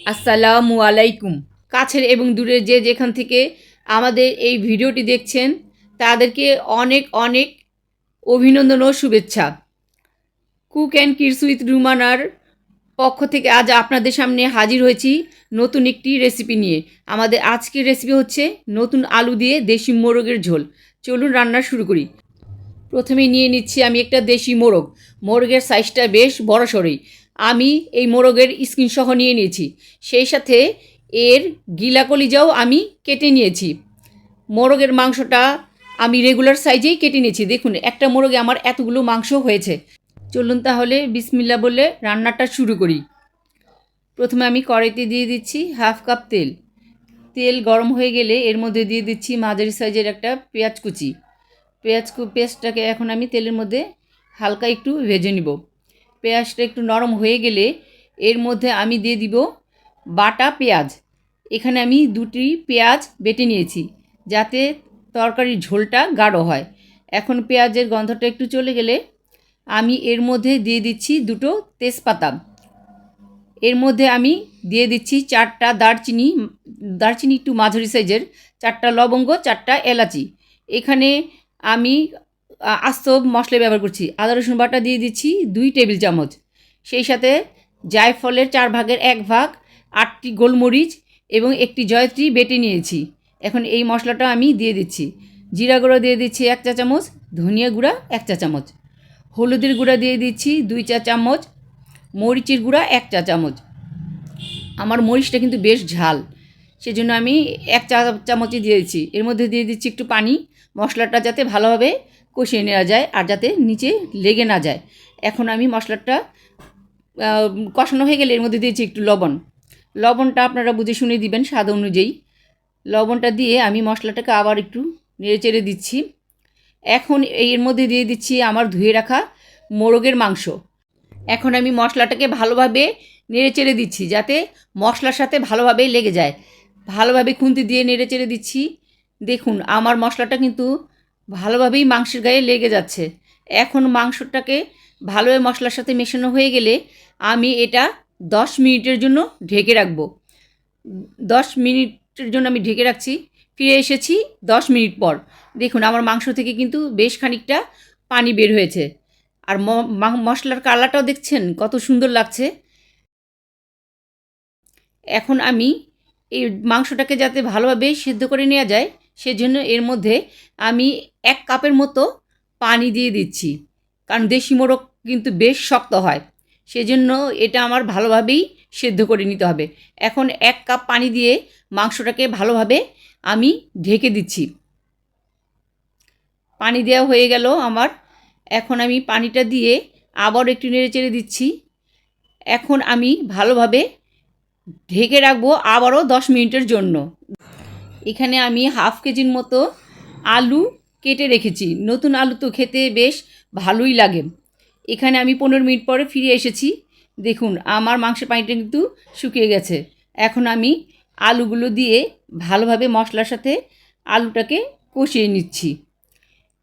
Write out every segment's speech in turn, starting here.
আসসালামু আলাইকুম। কাছের এবং দূরের যে যেখান থেকে আমাদের এই ভিডিওটি দেখছেন, তাদেরকে অনেক অনেক অভিনন্দন ও শুভেচ্ছা। কুক অ্যান্ড কিডস উইথ রুমানার পক্ষ থেকে আজ আপনাদের সামনে হাজির হয়েছি নতুন একটি রেসিপি নিয়ে। আমাদের আজকের রেসিপি হচ্ছে নতুন আলু দিয়ে দেশি মোরগের ঝোল। চলুন রান্না শুরু করি। প্রথমে নিয়ে নিচ্ছি আমি একটা দেশি মোরগ। মোরগের সাইজটা বেশ বড় সড়ই আমি এই মোরগের স্কিন সহ নিয়ে নিয়েছি। সেই সাথে এর গিলা কলিজাও আমি কেটে নিয়েছি। মোরগের মাংসটা আমি রেগুলার সাইজেই কেটে নিয়েছি। দেখুন, একটা মোরগে আমার এতগুলো মাংস হয়েছে। চলুন তাহলে বিসমিল্লা বলে রান্নাটা শুরু করি। প্রথমে আমি কড়াইতে দিয়ে দিচ্ছি হাফ কাপ তেল। তেল গরম হয়ে গেলে এর মধ্যে দিয়ে দিচ্ছি মাঝারি সাইজের একটা পেঁয়াজ কুচি। পেঁয়াজ কু, পেঁয়াজটাকে এখন আমি তেলের মধ্যে হালকা একটু ভেজে নিব। পেঁয়াজটা একটু নরম হয়ে গেলে এর মধ্যে আমি দিয়ে দিব বাটা পেঁয়াজ। এখানে আমি দুটি পেঁয়াজ বেটে নিয়েছি যাতে তরকারির ঝোলটা গাঢ় হয়। এখন পেঁয়াজের গন্ধটা একটু চলে গেলে আমি এর মধ্যে দিয়ে দিচ্ছি দুটো তেজপাতা। এর মধ্যে আমি দিয়ে দিচ্ছি চারটা দারচিনি দারচিনি একটু মাঝারি সাইজের, চারটা লবঙ্গ, চারটা এলাচি। এখানে আমি আস্ত মশলা ব্যবহার করছি। আদা, রসুন বাটা দিয়ে দিচ্ছি দুই টেবিল চামচ। সেই সাথে জায়ফলের চার ভাগের এক ভাগ, আটটি গোলমরিচ এবং একটি জয়ত্রী বেটে নিয়েছি। এখন এই মশলাটা আমি দিয়ে দিচ্ছি। জিরা গুঁড়ো দিয়ে দিচ্ছি এক চা চামচ, ধনিয়া গুঁড়া এক চা চামচ। হলুদের গুঁড়া দিয়ে দিচ্ছি দুই চা চামচ, মরিচের গুঁড়া এক চা চামচ। আমার মরিচটা কিন্তু বেশ ঝাল, সেজন্য আমি এক চা চামচই দিয়েছি। এর মধ্যে দিয়ে দিচ্ছি একটু পানি। মশলাটা যাতে ভালোভাবে কষিয়ে নেওয়া যায় আর যাতে নিচে লেগে না যায়। এখন আমি মশলাটা কষানো হয়ে গেলে এর মধ্যে দিয়েছি একটু লবণ। লবণটা আপনারা বুঝে শুনে দিবেন স্বাদ অনুযায়ী। লবণটা দিয়ে আমি মশলাটাকে আবার একটু নেড়ে চেড়ে দিচ্ছি। এখন এর মধ্যে দিয়ে দিচ্ছি আমার ধুয়ে রাখা মোরগের মাংস। এখন আমি মশলাটাকে ভালোভাবে নেড়ে চেড়ে দিচ্ছি যাতে মশলার সাথে ভালোভাবে লেগে যায়। ভালোভাবে খুন্তি দিয়ে নেড়ে চেড়ে দিচ্ছি। দেখুন, আমার মশলাটা কিন্তু ভালোভাবেই মাংসের গায়ে লেগে যাচ্ছে। এখন মাংসটাকে ভালোভাবে মশলার সাথে মেশানো হয়ে গেলে আমি এটা দশ মিনিটের জন্য ঢেকে রাখব। দশ মিনিটের জন্য আমি ঢেকে রাখছি। ফিরে এসেছি দশ মিনিট পর। দেখুন, আমার মাংস থেকে কিন্তু বেশ খানিকটা পানি বের হয়েছে। আর মশলার কালারটাও দেখছেন? কত সুন্দর লাগছে। এখন আমি এই মাংসটাকে যাতে ভালোভাবে সিদ্ধ করে নেওয়া যায় সেজন্য এর মধ্যে আমি এক কাপের মতো পানি দিয়ে দিচ্ছি। কারণ দেশি মোরগ কিন্তু বেশ শক্ত হয়। সেজন্য এটা আমার ভালোভাবেই সেদ্ধ করে নিতে হবে। এখন এক কাপ পানি দিয়ে মাংসটাকে ভালোভাবে আমি ঢেকে দিচ্ছি। পানি দেওয়া হয়ে গেল আমার। এখন আমি পানিটা দিয়ে আবার একটু নেড়ে চেড়ে দিচ্ছি। এখন আমি ভালোভাবে ঢেকে রাখব আবারও দশ মিনিটের জন্য। এখানে আমি হাফ কেজির মতো আলু কেটে রেখেছি। নতুন আলু তো খেতে বেশ ভালোই লাগে। এখানে আমি পনেরো মিনিট পরে ফিরে এসেছি। দেখুন, আমার মাংসের পানিটা কিন্তু শুকিয়ে গেছে। এখন আমি আলুগুলো দিয়ে ভালোভাবে মশলার সাথে আলুটাকে কষিয়ে নিচ্ছি।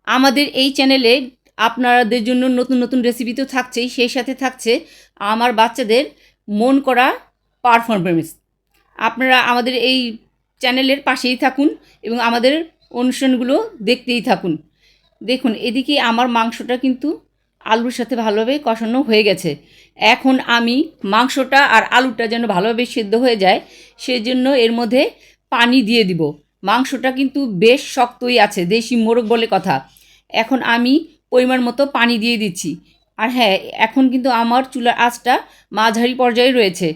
আমাদের এই চ্যানেলে আপনাদের জন্য নতুন নতুন রেসিপি তো থাকছেই, সেই সাথে থাকছে আমার বাচ্চাদের মন করা পারফরমেন্স আপনারা আমাদের এই চ্যানেলের পাশেই থাকুন এবং আমাদের অনুষ্ঠানগুলো দেখতেই থাকুন। দেখুন, এদিকে আমার মাংসটা কিন্তু আলুর সাথে ভালোভাবে কষানো হয়ে গেছে। এখন আমি মাংসটা আর আলুটা যেন ভালোভাবে সেদ্ধ হয়ে যায়, সেজন্য এর মধ্যে পানি দিয়ে দিব। মাংসটা কিন্তু বেশ শক্তই আছে, দেশি মোরগ বলে কথা। এখন আমি পরিমাণ মতো পানি দিয়ে দিচ্ছি। আর হ্যাঁ এখন কিন্তু আমার চুলার আঁচটা মাঝারি পর্যায়ে রয়েছে।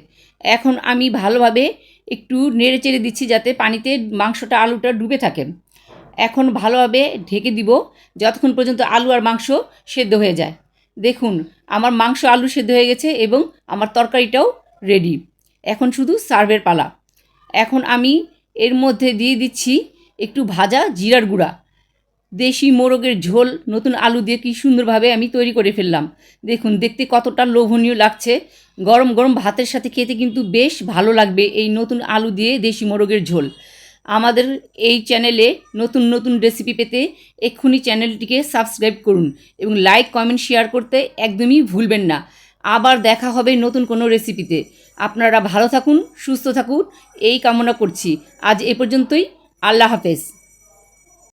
এখন আমি ভালোভাবে একটু নেড়ে চেড়ে দিচ্ছি যাতে পানিতে মাংসটা, আলুটা ডুবে থাকে। এখন ভালোভাবে ঢেকে দিব, যতক্ষণ পর্যন্ত আলু আর মাংস সেদ্ধ হয়ে যায়। দেখুন, আমার মাংস, আলু সেদ্ধ হয়ে গেছে এবং আমার তরকারিটাও রেডি এখন শুধু সার্ভের পালা। এখন আমি এর মধ্যে দিয়ে দিচ্ছি একটু ভাজা জিরার গুঁড়া। দেশি মোরগের ঝোল, নতুন আলু দিয়ে কি সুন্দরভাবে আমি তৈরি করে ফেললাম। দেখুন, দেখতে কতটা লোভনীয় লাগছে। গরম গরম ভাতের সাথে খেতে কিন্তু বেশ ভালো লাগবে এই নতুন আলু দিয়ে দেশি মোরগের ঝোল। আমাদের এই চ্যানেলে নতুন নতুন রেসিপি পেতে এক্ষুনি চ্যানেলটিকে সাবস্ক্রাইব করুন এবং লাইক কমেন্ট শেয়ার করতে একদমই ভুলবেন না। আবার দেখা হবে নতুন কোনো রেসিপিতে আপনারা ভালো থাকুন, সুস্থ থাকুন, এই কামনা করছি। আজ এ পর্যন্তই। আল্লাহ হাফেজ।